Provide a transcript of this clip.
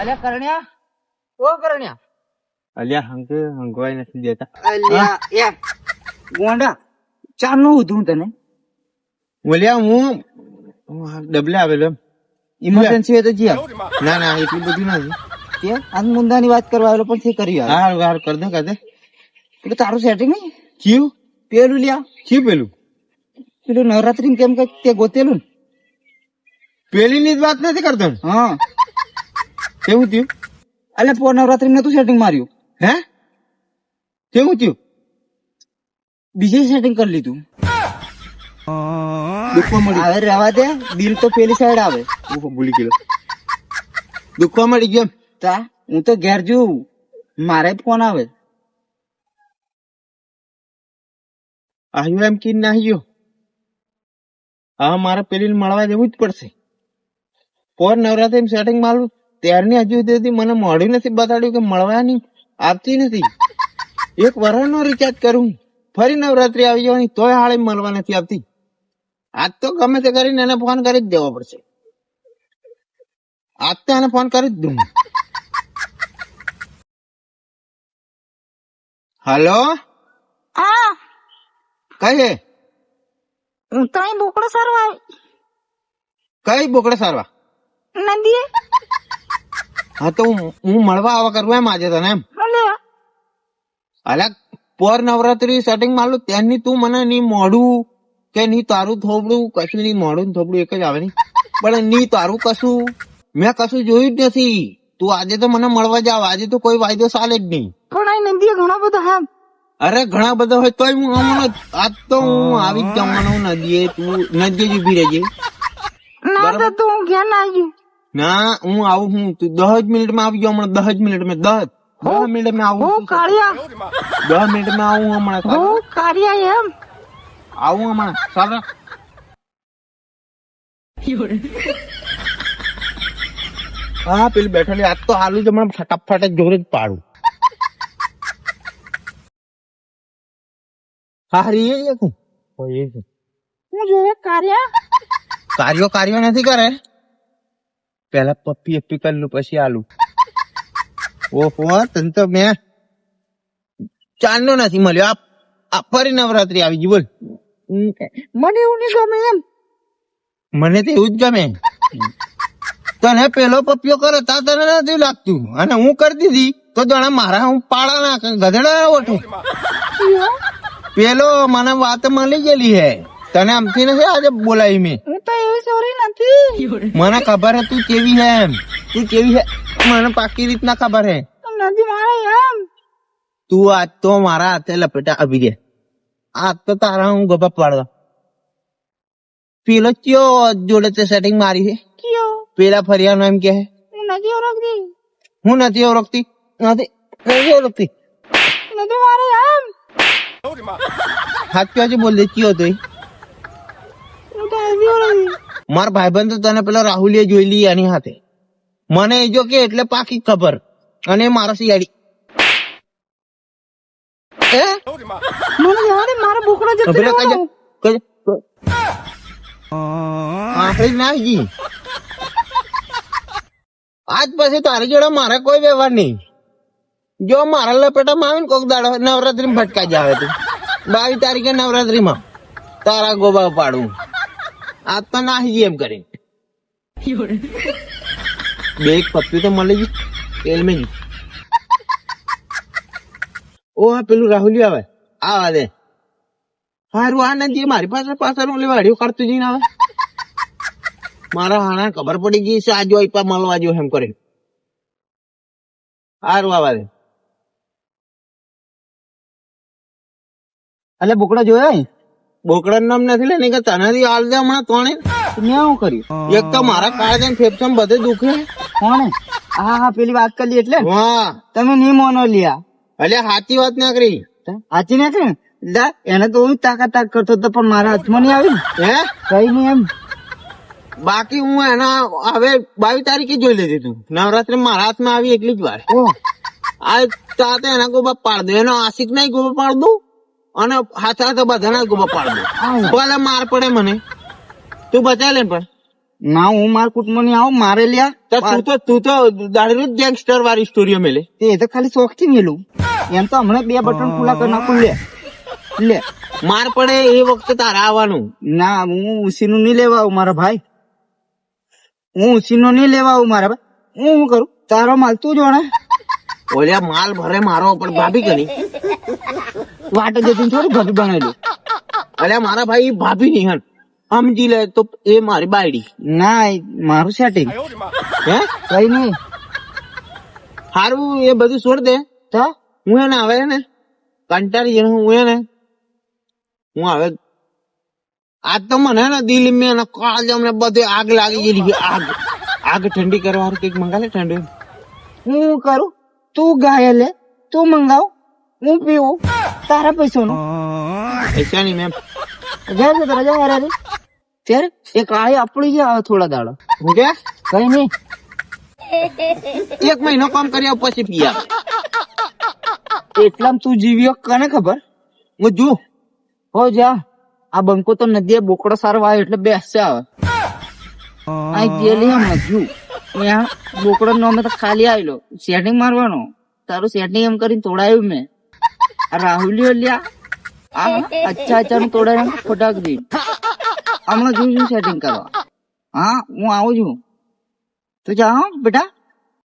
અલ્યા કરણ્યા? ઓ કરણ્યા. અલ્યા હંક હંગવાય નથી દેતા. અલ્યા એ ગોંડા ચાનું ઉધું તને? બોલ્યા હું ડબલે આવેલો. ઇમરજન્સી હોય તો જી ના ના એટલું બધું નથી. તે આજ મુંદાની વાત કરવા આવેલો પણ તે કરી હાર હાર કર દે કર દે. પેલું તારું સેટિંગ નહીં? કયું? પેલું લ્યા. કયું પેલું? પેલું નવરાત્રી કેમ કઈ તે ગોતેલું પેલીની જ વાત નથી કરતો હા. કેવું થયું? અલ્યા પો નવરાત્રી નતું સેટિંગ માર્યું? હે? કેવું થયું? બીજે સેટિંગ કરી લીધું. હવે રહેવા દે દિલ તો પેલી સાઈડ આવે. ઓહો, ભૂલી ગયો. દુખવા મળી ગયો. તા હું તો ઘેર જોઉં. મારે ફોન આવે. આવ્યો એમ કે ના હા મારે પેલી મળવા જવું જ પડશે. પોર નવરાત્રી સેટિંગ મારું ત્યારની હજુ સુધી મને મળ્યું નથી બતાડ્યું કે મળવાની આવતી નથી. એક વર્ષ રિચાર્જ કરું ફરી નવરાત્રી આવી જવાની તોય હાળે મળવા નથી આવતી. આજ તો ગમે તે કરીને એને ફોન કરી જ દેવો પડશે. આજ તો એને ફોન કરી જ દઉં. હલો હા. કઈ હે હું તો અહીં બોકડો સારવા કઈ બોકડે સારવા નદીએ? હા તો હું મળવા આવા કરું એમ આજે તને એમ. મળે પર નવરાત્રી સેટિંગ મારું ત્યાંની તું મને ની મોડું કે ની તારું થોબડું કશું ની મોડું ને થોબડું એક જ આવે નહીં પણ ની તારું કશું મેં કશું જોયું જ નથી. તું આજે તો મને મળવા જાવ આજે તો કોઈ વાયદો ચાલે જ નહીં. પણ આ નદીએ ઘણો બધો હે અરે ઘણા બધા હોય તોય હું હમણાં આજ તો હું આવી જ જવાનું નદીએ તું નદીએ જ ઊભી રહેજે. ના તો તું હું ક્યાં ના ના હું આવું હું તું દસ જ મિનિટમાં આવી ગયો હમણાં દસ જ મિનિટમાં દસ દસ મિનિટમાં આવું હું કાળિયા. દસ મિનિટમાં આવું હમણાં હું કાળિયા એમ. આવું હમણાં સારા? હા પેલી બેઠેલી આજ તો હાલું જ હમણાં ફટાફટ જોરે જ પાડું. હરી એ હું. ઓય એ હું જોયે કાળિયા કાર્યો? કાર્યો નથી કરે? પેલા પપ્પી અપ્પી કરી લઉં પછી આલુ. ઓહો તને તો મેં ચાંદનો નથી મળ્યો. આ આ ફરી નવરાત્રી આવી ગઈ બોલ. મને એવું નહીં ગમે એમ. મને તો એવું જ ગમે. તને પેલો પપ્પીઓ કરે તા તને નથી લાગતું. અને હું કરી દીધી તો જાણે મારા હું પાડા ના ગધેડા ઓઠું. પેલો મને વાત મળી ગયેલી હે. તને આમથી નથી આજે બોલાવી મેં? હું તો એવી સોરી નથી. મને ખબર હે તું કેવી હે એમ. તું કેવી હે? મને પાકી રીતના ખબર હે. નથી મારે એમ. તું આજ તો મારા હાથે લપેટા આવી ગયા આજ તો તારા હું ગપા પાડવા. પેલો કયો જોડે તે સેટિંગ મારી છે કયો? પેલા ફરિયાનો એમ કે હે. હું નથી ઓળખતી. હું નથી ઓળખતી. નથી. નથી ઓળખતી. નથી મારે સાચું આજે બોલ દે કયો તો ઈ? હું તો એવી ઓળખતી માર ભાઈબંધ તો તને પેલો રાહુલિયા જોઈ લી એની હાથે. મને એ જો કે એટલે પાકી ખબર. અને મારો શિયાળી. એ? મને જવા મારો બોકડો જતો ખબર કઈ રહેવાનો. કઈ આખરી ના ગઈ આજ પછી તારી જોડે મારે કોઈ વ્યવહાર નહીં. જો મારા લપેટામાં આવે ને કોક દાડો નવરાત્રી ભટકાઈ જાવે તું. બાવીસ તારીખે નવરાત્રીમાં તારા ગોબા પાડું. આજ તો નાહી એમ કરી બે એક પપ્પી તો મળી ગઈ. તેલ મેં ઓ આ પેલું રાહુલી આવે. આવા દે. હારું, આ નથી મારી પાસે પાછળ ઓલી વાડીઓ કરતું જઈને આવે. મારા હાણા ખબર પડી ગઈ છે, આજો આઈપા ઈપા મળવા જો એમ કરી હારું, આવા દે. એટલે બોકડા જોયા? બોકડા નામ નથી લે નહીં કે તનેથી હાલ દે હમણાં તોણે મેં શું કર્યું? એક તો મારા કાળજા ને ફેફસામાં બધે દુખે. કોણે? હા હા પેલી વાત કરી એટલે. હા. તમે નહીં મોનો લ્યા. એટલે સાચી વાત ના કરી. સાચી ને કરી લા, એને તો હું તાકાત તાક કરતો હતો પણ મારા હાથમાં નહીં આવી હે? કઈ નહીં એમ. બાકી હું એના હવે બાવીસ તારીખે જોઈ લેતી તું. નવરાત્રી મારા હાથમાં આવી એટલી જ વાર. ઓ. આ તાતે એના ગોબા પાડ દો. એનો આશિક નહીં ગોબા પાડ દઉં? અને હાથા હાથે બધાના ગોબા પાડ દઉં ભલે માર પડે મને. તું બચા લે પણ. ના હું માર કુટુંબની આવું મારે લ્યા. તો તું તો તું તો જ ગેંગસ્ટર વાળી સ્ટોરીઓ મેલે. એ તો ખાલી શોખથી મેલું. એમ તો હમણાં બે બટન ખુલ્લા કરી નાખું લે. લે. માર પડે એ વખતે તારા આવવાનું. ના હું ઉસીનું નહીં લેવા આવું મારા ભાઈ. હું ઉસી નું નહીં લેવા આવું મારા ભાઈ. હું શું કરું? તારો માલ તું જોણે. ઓલ્યા માલ ભરે મારો પણ ભાભી કરી વાટે જતી થોડું ઘર બનાવી અલ્યા મારા ભાઈ ભાભી ની હન. સમજી લે તો એ મારી બાયડી. ના મારું સેટિંગ. હે? કઈ નહીં. હારું એ બધું છોડ દે. તો? હું એને આવે ને કંટાળી જઈને હું એને હું હવે આજ તો મને ને દિલ મેં કાળ અમને બધે આગ લાગી ગયેલી આગ આગ ઠંડી કરવા કંઈક મંગાવે ઠંડી. હું કરું? તું ગાય લે તું મંગાવ. હું પીવું. તારા પૈસો નો. પૈસા નહીં મેમ. ગયા છે તારા જાય યાર ત્યારે એ કાળી આપડી ગયા આવે થોડા દાડો. હું કે? કઈ નહીં એક મહિનો કામ કર્યા પછી પીયા એટલામાં તું જીવ્યો કને ખબર? હું જો. હો જા. આ બંકો તો નદીએ બોકડો સારો વાયો એટલે બેસશે આવે આ ગેલી હમણાં જુ બોકડો નો અમે તો ખાલી આવેલો. સેટિંગ મારવાનો. તારું સેટિંગ એમ કરીને તોડાયું મેં. રાહુલિયો લ્યા આ અચ્છા અચ્છા નું તોડે ફટાક દી. હમણાં છું સેટિંગ કરવા. હા, હું આવું છું. તો જા બેટા.